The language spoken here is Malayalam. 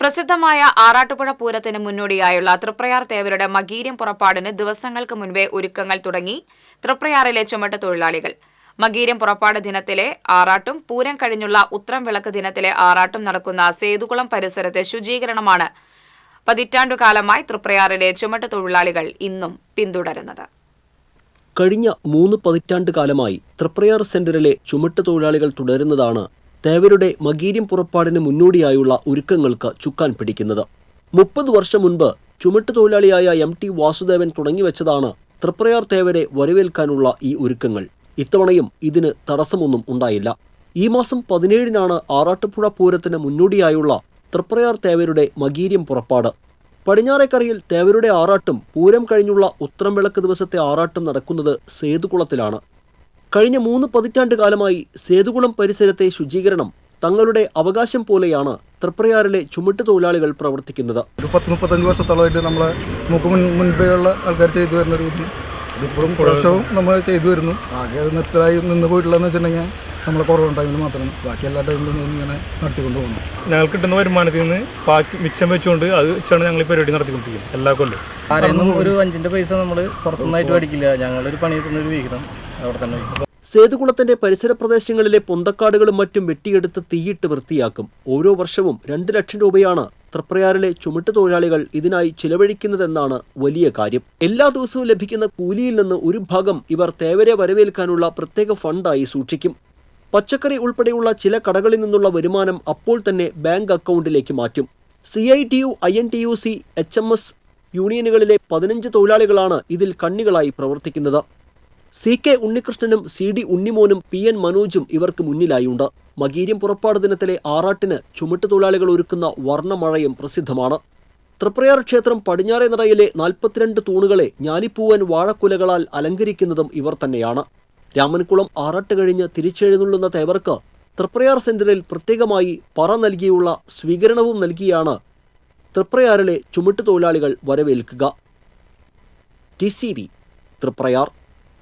പ്രസിദ്ധമായ ആറാട്ടുപുഴ പൂരത്തിന് മുന്നോടിയായുള്ള തൃപ്രയാർ തേവരുടെ മകീരം പുറപ്പാടിന് ദിവസങ്ങൾക്ക് മുൻപേ ഒരുക്കങ്ങൾ തുടങ്ങി തൃപ്രയാറിലെ ചുമട്ട് തൊഴിലാളികൾ. മകീരം പുറപ്പാട് ദിനത്തിലെ ആറാട്ടും പൂരം കഴിഞ്ഞുള്ള ഉത്രം വിളക്ക് ദിനത്തിലെ ആറാട്ടും നടക്കുന്ന സേതുകുളം പരിസരത്തെ ശുചീകരണമാണ് പതിറ്റാണ്ടുകാലമായി തൃപ്രയാറിലെ ചുമട്ട് തൊഴിലാളികൾ ഇന്നും പിന്തുടരുന്നത്. കഴിഞ്ഞ മൂന്ന് പതിറ്റാണ്ട് കാലമായി തൃപ്രയാർ സെന്ററിലെ ചുമട്ട് തൊഴിലാളികൾ തുടരുന്നതാണ് തേവരുടെ മകീര്യം പുറപ്പാടിന് മുന്നോടിയായുള്ള ഒരുക്കങ്ങൾക്ക് ചുക്കാൻ പിടിക്കുന്നത്. മുപ്പത് വർഷം മുൻപ് ചുമട്ട് തൊഴിലാളിയായ എം ടി വാസുദേവൻ തുടങ്ങിവെച്ചതാണ് തൃപ്രയാർ തേവരെ വരവേൽക്കാനുള്ള ഈ ഒരുക്കങ്ങൾ. ഇത്തവണയും ഇതിന് തടസ്സമൊന്നും ഉണ്ടായില്ല. ഈ മാസം പതിനേഴിനാണ് ആറാട്ടുപുഴ പൂരത്തിന് മുന്നോടിയായുള്ള തൃപ്രയാർ തേവരുടെ മകീര്യം പുറപ്പാട്. പടിഞ്ഞാറേക്കരയിൽ തേവരുടെ ആറാട്ടും പൂരം കഴിഞ്ഞുള്ള ഉത്രം വിളക്ക് ദിവസത്തെ ആറാട്ടും നടക്കുന്നത് സേതുകുളത്തിലാണ്. കഴിഞ്ഞ മൂന്ന് പതിറ്റാണ്ട് കാലമായി സേതുകുളം പരിസരത്തെ ശുചീകരണം തങ്ങളുടെ അവകാശം പോലെയാണ് തൃപ്രയാറിലെ ചുമട്ട് തൊഴിലാളികൾ പ്രവർത്തിക്കുന്നത്. ഒരു പത്ത് മുപ്പത്തഞ്ച് വർഷത്തോളമായിട്ട് നമ്മൾ നമുക്ക് മുൻ മുൻപേ ആൾക്കാർ ചെയ്തു വരുന്ന ഒരു ഇത് ഇതിപ്പോഴും പ്രാവശ്യവും നമ്മൾ ചെയ്തു വരുന്നു. ആകെ അത് നിർത്തലായി നിന്ന് പോയിട്ടുള്ളതെന്ന് വെച്ചിട്ടുണ്ടെങ്കിൽ നമ്മളെ കുറവ് ടൈമിൽ മാത്രം ബാക്കി എല്ലാ ടൈമിലും ഇങ്ങനെ നടത്തിക്കൊണ്ട് പോകുന്നു. ഞങ്ങൾ കിട്ടുന്ന വരുമാനത്തിൽ നിന്ന് ബാക്കി മിച്ചം വെച്ചുകൊണ്ട് അത് വെച്ചാണ് ഞങ്ങൾ ഈ പരിപാടി നടത്തിക്കൊണ്ടിരിക്കുന്നത്. എല്ലാ കൊല്ലം ആരെയൊന്നും ഒരു അഞ്ചിന്റെ പൈസ നമ്മൾ പുറത്തുനിന്നായിട്ട് മേടിക്കില്ല. ഞങ്ങളൊരു പണി കിട്ടുന്ന ഒരു വിഹിതം. സേതുകുളത്തിന്റെ പരിസര പ്രദേശങ്ങളിലെ പൊന്തക്കാടുകളും മറ്റും വെട്ടിയെടുത്ത് തീയിട്ട് വൃത്തിയാക്കും. ഓരോ വർഷവും രണ്ട് ലക്ഷം രൂപയാണ് തൃപ്രയാറിലെ ചുമട്ട് തൊഴിലാളികൾ ഇതിനായി ചിലവഴിക്കുന്നതെന്നാണ് വലിയ കാര്യം. എല്ലാ ദിവസവും ലഭിക്കുന്ന കൂലിയിൽ നിന്ന് ഒരു ഭാഗം ഇവർ തേവരെ വരവേൽക്കാനുള്ള പ്രത്യേക ഫണ്ടായി സൂക്ഷിക്കും. പച്ചക്കറി ഉൾപ്പെടെയുള്ള ചില കടകളിൽ നിന്നുള്ള വരുമാനം അപ്പോൾ തന്നെ ബാങ്ക് അക്കൗണ്ടിലേക്ക് മാറ്റും. C I T U I N T U C H M S യൂണിയനുകളിലെ പതിനഞ്ച് തൊഴിലാളികളാണ് ഇതിൽ കണ്ണികളായി പ്രവർത്തിക്കുന്നത്. സി കെ ഉണ്ണികൃഷ്ണനും സി ഡി ഉണ്ണിമോനും പി എൻ മനോജും ഇവർക്ക് മുന്നിലായുണ്ട്. മകീര്യം പുറപ്പാട് ദിനത്തിലെ ആറാട്ടിന് ചുമട്ടുതൊഴിലാളികൾ ഒരുക്കുന്ന വർണമഴയും പ്രസിദ്ധമാണ്. തൃപ്രയാർ ക്ഷേത്രം പടിഞ്ഞാറേ നടയിലെ നാൽപ്പത്തിരണ്ട് തൂണുകളെ ഞാലിപ്പൂവൻ വാഴക്കുലകളാൽ അലങ്കരിക്കുന്നതും ഇവർ തന്നെയാണ്. രാമൻകുളം ആറാട്ട് കഴിഞ്ഞ് തിരിച്ചെഴുന്നള്ളുന്ന തേവർക്ക് തൃപ്രയാർ സെന്ററിൽ പ്രത്യേകമായി പറ നൽകിയുള്ള സ്വീകരണവും നൽകിയാണ് തൃപ്രയാറിലെ ചുമട്ടുതൊഴിലാളികൾ വരവേൽക്കുക. T C V Triprayar.